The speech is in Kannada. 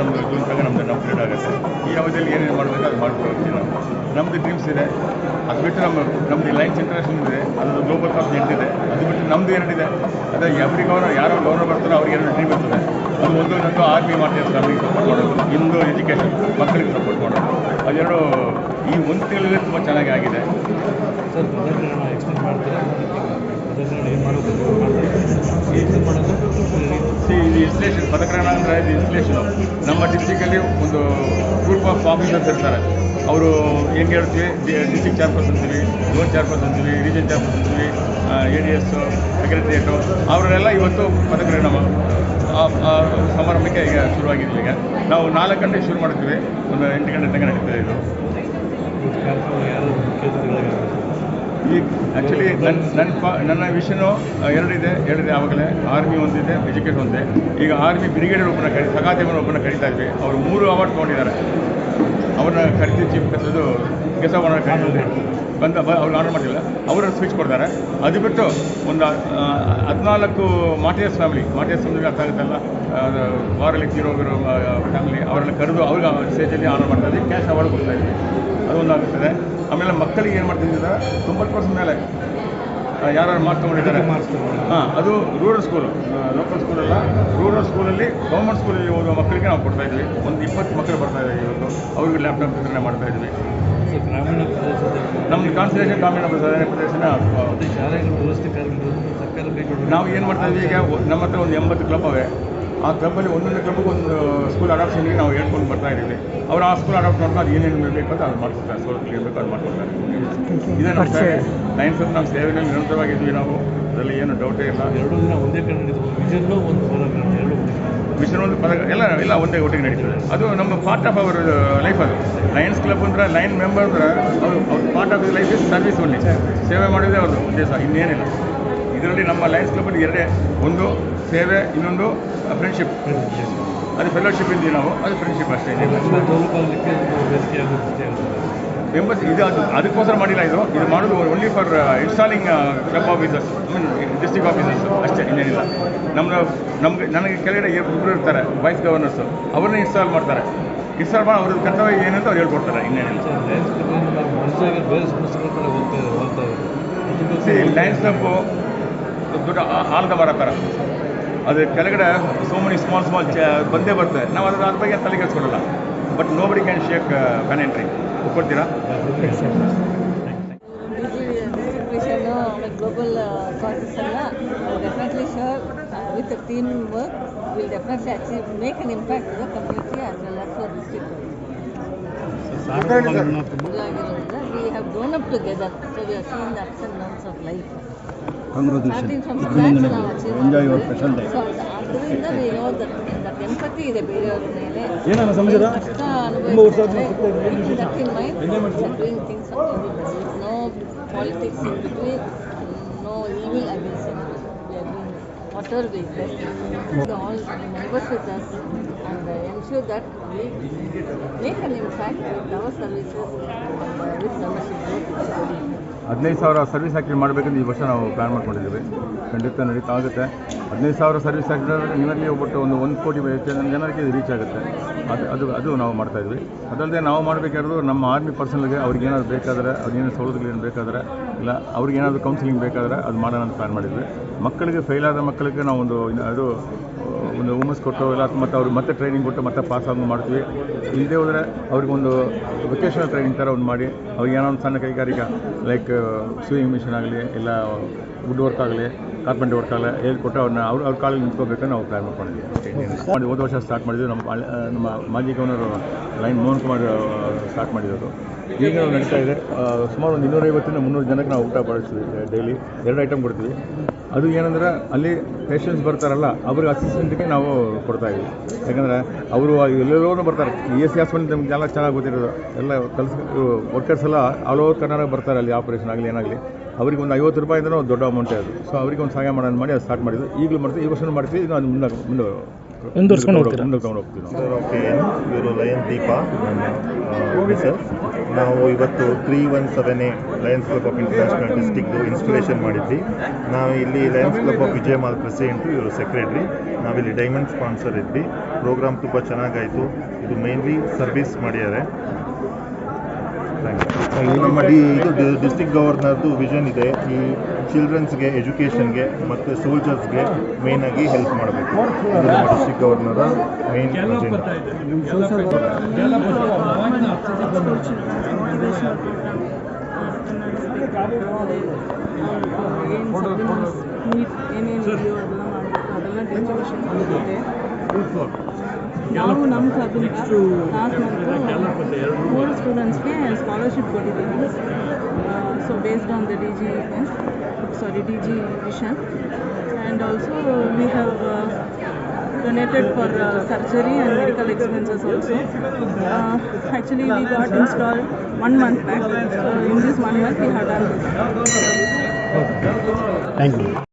ನಮ್ಮದು ಜೂನ್ ತನಕ ನಮ್ಮದು ಕಂಪ್ಲೀಟ್ ಆಗುತ್ತೆ. ಈ ಅವಧಿಯಲ್ಲಿ ಏನೇನು ಮಾಡಬೇಕು ಅದು ಮಾಡ್ಕೊಂಡು ಹೋಗ್ತೀವಿ ನಾವು ನಮ್ಮದು ಡ್ರೀಮ್ಸ್ ಇದೆ. ಅದು ಬಿಟ್ಟು ನಮ್ಮ ನಮ್ಮದು ಲೈನ್ಸ್ ಇಂಟರ್ನ್ಯಾಷನಲ್ ಇದೆ. ಅದು ಗ್ಲೋಬಲ್ ಕಾಪ್ ಎಂಟಿದೆ ಅದು ಬಿಟ್ಟು ನಮ್ಮದು ಎರಡಿದೆ. ಅದೇ ಎವ್ರಿ ಗೌರ್ನರ್ ಯಾರೋ ಗೌರ್ನರ್ ಬರ್ತಾರೋ ಅವ್ರಿಗೆ ಎರಡು ಡ್ರೀಮ್ ಇರ್ತದೆ. ಅದು ಒಂದು ನಂದು ಆರ್ಮಿ ಮಾಡ್ತೀವಿ ಫ್ಯಾಮಿಲಿಗೆ ಸಪೋರ್ಟ್ ಮಾಡೋದು. ಇಂದು ಎಜುಕೇಷನ್ ಮಕ್ಕಳಿಗೆ ಸಪೋರ್ಟ್ ಮಾಡೋದು. ಅದೆರಡು ಈ ಒಂದು ತಿಂಗಳಲ್ಲಿ ತುಂಬ ಚೆನ್ನಾಗಿ ಆಗಿದೆ ಸರ್ ಪದಗ್ರಹಣ ಎಕ್ಸ್ಟೆಂಡ್ ಮಾಡ್ತಾರೆ ಪದಗ್ರಹಣ ಏನು ಮಾಡೋದು ಮಾಡ್ತಾರೆ ಎಕ್ಸ್ಟೆಂಡ್ ಮಾಡೋದು ಸಿ ಇದು ಅಂದರೆ ಇದು ಇನ್ಫ್ಲೇಷನ್ ನಮ್ಮ ಡಿಸ್ಟಿಕಲ್ಲಿ ಒಂದು ಗ್ರೂಪ್ ಆಫ್ ಆಫೀಸರ್ಸ್ ಇರ್ತಾರೆ. ಅವರು ಏನು ಹೇಳ್ತೀವಿ? ಡಿಸ್ಟಿಕ್ ಚೇರ್ಪರ್ಸನ್ ಅಂತೀವಿ ಝೋನ್ ಚೇರ್ಪರ್ಸನ್ ಅಂತೀವಿ ರೀಜನ್ ಚೇರ್ಪರ್ಸನ್ ಅಂತೀವಿ ಎ ಡಿ ಎಸ್ ಸೆಕ್ರೆಟರಿಯೇಟು ಅವರನ್ನೆಲ್ಲ ಇವತ್ತು ಆ ಸಮಾರಂಭಕ್ಕೆ ಈಗ ಶುರುವಾಗಿದೆ ಈಗ. ನಾವು ನಾಲ್ಕು ಗಂಟೆಗೆ ಶುರು ಮಾಡ್ತೀವಿ ಒಂದು ಎಂಟು ಗಂಟೆ ತನಕ ನಡೀತದೆ ಇದು. ಈ ಆ್ಯಕ್ಚುಲಿ ನನ್ನ ನನ್ನ ಪ ನನ್ನ ವಿಷನು ಎರಡಿದೆ ಎರಡಿದೆ ಆವಾಗಲೇ. ಆರ್ಮಿ ಒಂದಿದೆ ಎಜುಕೇಟ್ ಒಂದಿದೆ ಈಗ ಆರ್ಮಿ ಬ್ರಿಗೇಡಿಯರ್ ಒಬ್ಬನ ಕರಿ ಸಗಾದೇವನ ಒಬ್ಬನ ಕರಿತಾ ಇದ್ವಿ. ಅವರು ಮೂರು ಅವಾರ್ಡ್ ತೊಗೊಂಡಿದ್ದಾರೆ. ಅವ್ರನ್ನ ಕರಿತೀವಿ ಚೀಫ್ ಗೆಸ್ಟ್ ಮಾಡೋಕ್ಕೆ ಕರೀತಾರೆ ಬಂದ ಬ ಅವ್ರಿಗೆ ಆರ್ಡರ್ ಮಾಡಿಲ್ಲ. ಅವರು ಸ್ಪೀಚ್ ಕೊಡ್ತಾರೆ. ಅದು ಬಿಟ್ಟು ಒಂದು ಹದಿನಾಲ್ಕು ಮಾಟಿಯಸ್ ಫ್ಯಾಮಿಲಿ ಮಾಟಿಯಸ್ ಫ್ಯಾಮಿಲಿ ಅರ್ಥ ಆಗುತ್ತಲ್ಲ? ವಾರಲ್ಲಿ ತೀರೋಗಿರೋ ಫ್ಯಾಮಿಲಿ ಅವರನ್ನು ಕರೆದು ಅವ್ರಿಗೆ ಸ್ಟೇಜಲ್ಲಿ ಆರ್ಡರ್ ಮಾಡ್ತಾ ಇದ್ದೀವಿ ಕ್ಯಾಶ್ ಅವಾರ್ಡ್ ಕೊಡ್ತಾ ಇದ್ವಿ. ಅದೊಂದು ಆಗುತ್ತದೆ. ಆಮೇಲೆ ಮಕ್ಕಳಿಗೆ ಏನು ಮಾಡ್ತಿದ್ದಾರೆ ತೊಂಬತ್ತು ಪರ್ಸೆಂಟ್ ಮೇಲೆ ಯಾರು ಮಾರ್ಕ್ಸ್ ತೊಗೊಂಡಿದ್ದಾರೆ? ಹಾಂ ಅದು ರೂರಲ್ ಸ್ಕೂಲು ಲೋಕಲ್ ಸ್ಕೂಲಲ್ಲ ರೂರಲ್ ಸ್ಕೂಲಲ್ಲಿ ಗೌರ್ಮೆಂಟ್ ಸ್ಕೂಲಲ್ಲಿ ಓದುವ ಮಕ್ಕಳಿಗೆ ನಾವು ಕೊಡ್ತಾ ಇದ್ವಿ. ಒಂದು ಇಪ್ಪತ್ತು ಮಕ್ಕಳು ಬರ್ತಾ ಇದ್ದಾರೆ ಇವತ್ತು. ಅವ್ರಿಗೆ ಲ್ಯಾಪ್ಟಾಪ್ ವಿತರಣೆ ಮಾಡ್ತಾ ಇದ್ವಿ. ಗ್ರಾಮೀಣ ಪ್ರದೇಶದಲ್ಲಿ. ಕಾನ್ಸನ್ಟ್ರೇಷನ್ ಗ್ರಾಮೀಣ ಪ್ರದೇಶ ಪ್ರದೇಶನ ಮತ್ತು ಶಾಲೆಗಳು ವ್ಯವಸ್ಥೆ ಕಾರ್ಯಗಳು ಸರ್ಕಾರ ಕೈಗೊಂಡು ನಾವು ಏನು ಮಾಡ್ತಾ ಇದ್ವಿ ಈಗ ನಮ್ಮ ಹತ್ರ ಒಂದು ಎಂಬತ್ತು ಕ್ಲಬ್ ಅವೆ. ಆ ಕ್ಲಬ್ಬಲ್ಲಿ ಒಂದೊಂದು ಕ್ಲಬ್ಗೆ ಒಂದು ಸ್ಕೂಲ್ ಅಡಾಪ್ಷನ್ಗೆ ನಾವು ಹೇಳ್ಕೊಂಡು ಬರ್ತಾ ಇದ್ದೀವಿ. ಅವ್ರು ಆ ಸ್ಕೂಲ್ ಅಡಾಪ್ಟ್ ಮಾಡ್ಕೊಂಡು ಅದು ಏನೇನು ಬೇಕು ಅಂತ ಅದು ಮಾಡ್ಕೊಡ್ತಾರೆ. ಸ್ಕೂಲ್ ಇರಬೇಕು ಬೇಕು ಅದು ಮಾಡ್ಕೊಡ್ತಾರೆ. ಇದೇ ನಮ್ಮ ನೈನ್ ಅಂತ ನಮ್ಮ ಸೇವೆಯಲ್ಲಿ ನಿರಂತರವಾಗಿದ್ವಿ ನಾವು. ಅದರಲ್ಲಿ ಏನು ಡೌಟೇ ಇಲ್ಲ. ಎರಡೂ ದಿನ ಒಂದೇ ಕಡೆ ನಡೀತು ವಿಜನ್ಲು ಒಂದು ಪದಗ್ರಹಣ ಎರಡು ಒಂದೇ ಕಡೆ. ಮಿಷನ್ ಒಂದು ಪದ, ಎಲ್ಲ ಎಲ್ಲ ಒಂದೇ ಒಟ್ಟಿಗೆ ನಡೀತದೆ. ಅದು ನಮ್ಮ ಪಾರ್ಟ್ ಆಫ್ ಅವರ್ ಲೈಫ್ ಅದು. ಲಯನ್ಸ್ ಕ್ಲಬ್ ಅಂದ್ರೆ ಲೈನ್ ಮೆಂಬರ್ ಅಂದ್ರೆ ಅವರು, ಅವ್ರ part of life is service only ಸೇವೆ ಮಾಡೋದೇ ಅವ್ರದ್ದು ಉದ್ದೇಶ, ಇನ್ನೇನಿಲ್ಲ. ಇದರಲ್ಲಿ ನಮ್ಮ ಲಯನ್ಸ್ ಕ್ಲಬ್ಬಲ್ಲಿ ಎರಡೇ, ಒಂದು ಸೇವೆ, ಇನ್ನೊಂದು ಫ್ರೆಂಡ್ಶಿಪ್ ಅದು ಫೆಲೋಶಿಪ್ ಇದ್ದೀವಿ ನಾವು, ಅದು ಫ್ರೆಂಡ್ಶಿಪ್ ಅಷ್ಟೇ. ಎಂಬತ್ತು ಇದು ಅದು ಅದಕ್ಕೋಸ್ಕರ ಮಾಡಿಲ್ಲ ಇದು. ಇದು ಮಾಡೋದು only for installing club officers district officers ಅಷ್ಟೇ ಇನ್ನೇನಿಲ್ಲ. ನಮ್ಮ ನಮಗೆ ನನಗೆ ಕೆಳಗಡೆ ಇಬ್ಬರು ಇರ್ತಾರೆ ವೈಸ್ ಗವರ್ನರ್ಸು ಅವ್ರನ್ನ ಇನ್ಸ್ಟಾಲ್ ಮಾಡ್ತಾರೆ. ಇನ್ಸ್ಟಾಲ್ ಮಾಡಿ ಅವ್ರದ್ದು ಕರ್ತವ್ಯ ಏನಂತ ಅವ್ರು ಹೇಳ್ಕೊಡ್ತಾರೆ ಇನ್ನೇನಿಲ್ಲ. ಲೈನ್ಸ್ ಲಯನ್ಸ್ ಕ್ಲಬ್ಬು ದೊಡ್ಡ ಆಲದ ಮರ ಥರ ಅದು ಕೆಳಗಡೆ ಸೋ ಮೆನಿ ಸ್ಮಾಲ್ ಸ್ಮಾಲ್ ಚ ಬಂದೇ ಬರ್ತದೆ. ನಾವು ಅದ್ರ ಅದ್ರ ಬಗ್ಗೆ ತಲೆ ಕೆಡಿಸ್ಕೊಡಲ್ಲ. But nobody can shake pen ಕೊಡ್ತೀರಾ ಗ್ಲೋಬಲ್ ಕಾಂಟೆಕ್ಸ್ಟ್ ಆ definitely share with the team will definitely achieve make an impact ಇದೆ at the last of we have gone up together so we are seen the ಬಂಡಸ of life ಅಮ್ರೋದ್ನ ಸರ್ ಇಂದ ಸಂಸಾಯ ಚಲಾವಚೆ ಇಂಜಾಯರ್ ಇದೆ ಬೇರೆನೇ ಏನನ ಸಮಜರಾ ಮೂರ್ತ ಜುಕ್ಕೆ ತಿರುವು ಇರೋದು no politics no evil aggression your water was always with us. And I am sure dat we dedicate the ಹದಿನೈದು ಸಾವಿರ ಸರ್ವಿಸ್ ಆ್ಯಕ್ಟಿವ್ ಮಾಡಬೇಕಂತ ಈ ವರ್ಷ ನಾವು ಪ್ಲ್ಯಾನ್ ಮಾಡ್ಕೊಂಡಿದ್ದೀವಿ. ಖಂಡಿತ ನಡೀತಾ ಆಗುತ್ತೆ. ಹದಿನೈದು ಸಾವಿರ ಸರ್ವಿಸ್ ಆ್ಯಕ್ಟಿವ್ ನಿಯರ್ಲಿ ಒಬ್ಬಟ್ಟು ಒಂದು ಒಂದು ಕೋಟಿ ಜನರಿಗೆ ರೀಚ್ ಆಗುತ್ತೆ. ಅದು ಅದು ಅದು ನಾವು ಮಾಡ್ತಾಯಿದ್ವಿ ಅದಲ್ಲದೆ ನಾವು ಮಾಡಬೇಕಾದ್ರು ನಮ್ಮ ಆರ್ಮಿ ಪರ್ಸನಲ್ಗೆ ಅವ್ರಿಗೆ ಏನಾದ್ರು ಬೇಕಾದರೆ ಅವ್ರಿಗೇನು ಸೌಲಭ್ಯಗಳೇನು ಬೇಕಾದರೆ, ಇಲ್ಲ ಅವ್ರಿಗೆ ಏನಾದರೂ ಕೌನ್ಸಿಲಿಂಗ್ ಬೇಕಾದರೆ ಅದು ಮಾಡೋಣ ಅಂತ ಪ್ಲ್ಯಾನ್ ಮಾಡಿದ್ವಿ. ಮಕ್ಕಳಿಗೆ ಫೇಲ್ ಆದ ಮಕ್ಕಳಿಗೆ ನಾವು ಒಂದು ಅದು ಒಂದು ಹುಮ್ಮಸ್ ಕೊಟ್ಟು ಇಲ್ಲ ಮತ್ತು ಅವ್ರಿಗೆ ಮತ್ತೆ ಟ್ರೈನಿಂಗ್ ಕೊಟ್ಟು ಮತ್ತೆ ಪಾಸ್ ಆಗಿ ಮಾಡ್ತೀವಿ. ಇಲ್ಲದೆ ಹೋದರೆ ಅವ್ರಿಗೊಂದು ವೊಕೇಶನಲ್ ಟ್ರೈನಿಂಗ್ ಥರ ಒಂದು ಮಾಡಿ, ಅವ್ರಿಗೆ ಏನೋ ಒಂದು ಸಣ್ಣ ಕೈಗಾರಿಕಾ ಲೈಕ್ ಸ್ವಿಮಿಂಗ್ ಮಿಷನ್ ಆಗಲಿ, ಇಲ್ಲ ವುಡ್ ವರ್ಕ್ ಆಗಲಿ ಕಾರ್ಪೆಂಟರ್ ವರ್ಕ್ ಆಗಲಿ ಹೇಳ್ಕೊಟ್ಟು ಅವ್ರನ್ನ ಅವ್ರ ಅವ್ರ ಕಾಲಿಗೆ ನಿಂತ್ಕೋಬೇಕು ನಾವು ಪ್ಲ್ಯಾನ್ ಮಾಡ್ಕೊಂಡಿದ್ವಿ ಮಾಡಿ ಹೋದ ವರ್ಷ ಸ್ಟಾರ್ಟ್ ಮಾಡಿದ್ವಿ, ನಮ್ಮ ನಮ್ಮ ಮಾಜಿ governor lion Mohan Kumar start ಮಾಡಿರೋದು. ಈಗ ನಾವು ನಡೀತಾ ಇದೆ. ಸುಮಾರು ಒಂದು ಇನ್ನೂರೈವತ್ತರಿಂದ ಮುನ್ನೂರು ಜನಕ್ಕೆ ನಾವು ಊಟ ಬಳಸ್ತೀವಿ ಡೈಲಿ ಎರಡು ಐಟಮ್ ಕೊಡ್ತೀವಿ. ಅದು ಏನಂದ್ರೆ ಅಲ್ಲಿ ಪೇಷಂಟ್ಸ್ ಬರ್ತಾರಲ್ಲ, ಅವ್ರಿಗೆ ಅಸಿಸ್ಟೆಂಟ್ಗೆ ನಾವು ಕೊಡ್ತಾ ಇದ್ದೀವಿ. ಯಾಕಂದರೆ ಅವರು ಎಲ್ಲರೂ ಬರ್ತಾರೆ. ಎಸ್ ಸಿ ಹಾಸ್ಪಿಟಲ್ ನಮ್ಗೆ ಎಲ್ಲ ಚೆನ್ನಾಗಿ ಗೊತ್ತಿರೋದು. ಎಲ್ಲ ಕೆಲಸ ವರ್ಕರ್ಸ್ ಎಲ್ಲ ಆಲ್ ಓವರ್ ಕರ್ನಾಟಕ ಬರ್ತಾರೆ ಅಲ್ಲಿ ಆಪರೇಷನ್ ಆಗಲಿ, ಏನಾಗಲಿ. ಅವ್ರಿಗೆ ಒಂದು ಐವತ್ತು ರೂಪಾಯಿ ಅಂದ್ರೆ ಒಂದು ದೊಡ್ಡ ಅಮೌಂಟ್ ಅದು. ಸೊ ಅವರಿಗೆ ಒಂದು ಸಹಾಯ ಮಾಡೋಣ ಮಾಡಿ ಅದು ಸ್ಟಾರ್ಟ್ ಮಾಡಿದ್ರು ಈಗಲೂ ಮಾಡ್ತೀವಿ. ಈ ವರ್ಷನೂ ಮಾಡ್ತೀವಿ. ಇದು ಅದು ಮುಂದೆ ಮುಂದೆ ಮುಂದುವರ್ಸ್ಕೊಂಡು ಹೋಗ್ತೀರಾ? ಮುಂದೆ ತೊಗೊಂಡು ಹೋಗ್ತೀವಿ ನಾವು. ಸರ್ ಓಕೆ ಇವರು ಲಯನ್ ದೀಪ ಸರ್ ನಾವು ಇವತ್ತು three one seven A Lions club of international ಡಿಸ್ಟಿಕ್ದು inspiration ಮಾಡಿದ್ವಿ. ನಾವು ಇಲ್ಲಿ Lions club of Vijayamal president ಇವರು ಸೆಕ್ರೆಟ್ರಿ ನಾವಿಲ್ಲಿ ಡೈಮಂಡ್ ಸ್ಪಾನ್ಸರ್ ಇದ್ವಿ. ಪ್ರೋಗ್ರಾಮ್ ತುಂಬ ಚೆನ್ನಾಗಾಯಿತು. ಇದು ಮೇನ್ಲಿ ಸರ್ವಿಸ್ ಮಾಡಿದ್ದಾರೆ. ಥ್ಯಾಂಕ್ ಯು ನಮ್ಮ ಡಿ ಇದು ಡಿಸ್ಟ್ರಿಕ್ಟ್ ಗವರ್ನರ್ದು ವಿಷನ್ ಇದೆ. ಈ ಚಿಲ್ಡ್ರನ್ಸ್ಗೆ ಎಜುಕೇಷನ್ಗೆ ಮತ್ತು ಸೋಲ್ಜರ್ಸ್ಗೆ ಮೇಯ್ನಾಗಿ ಹೆಲ್ಪ್ ಮಾಡಬೇಕು. ಡಿಸ್ಟಿಕ್ ಗವರ್ನರ ಮೇನ್ ಏನೇನಿದೆಯೋ ಅದೆಲ್ಲ ಮಾಡಬೇಕು ಅದೆಲ್ಲ ಡೆಲಿವರೇಷನ್ ಮಾಡಿದೆ ನಾವು ನಮ್ಮ ಕ್ಲಬ್ಬಿಂದ ಲಾಸ್ಟ್ ಮಂತು ಮೂರು ಸ್ಟೂಡೆಂಟ್ಸ್ಗೆ ಸ್ಕಾಲರ್ಶಿಪ್ ಕೊಟ್ಟಿದ್ದೀವಿ so based on the D G sorry D G vision and also we have donated for uh, surgery and medical expenses also. Uh, actually, we got installed one month back. So in this one month, we have done this. Thank you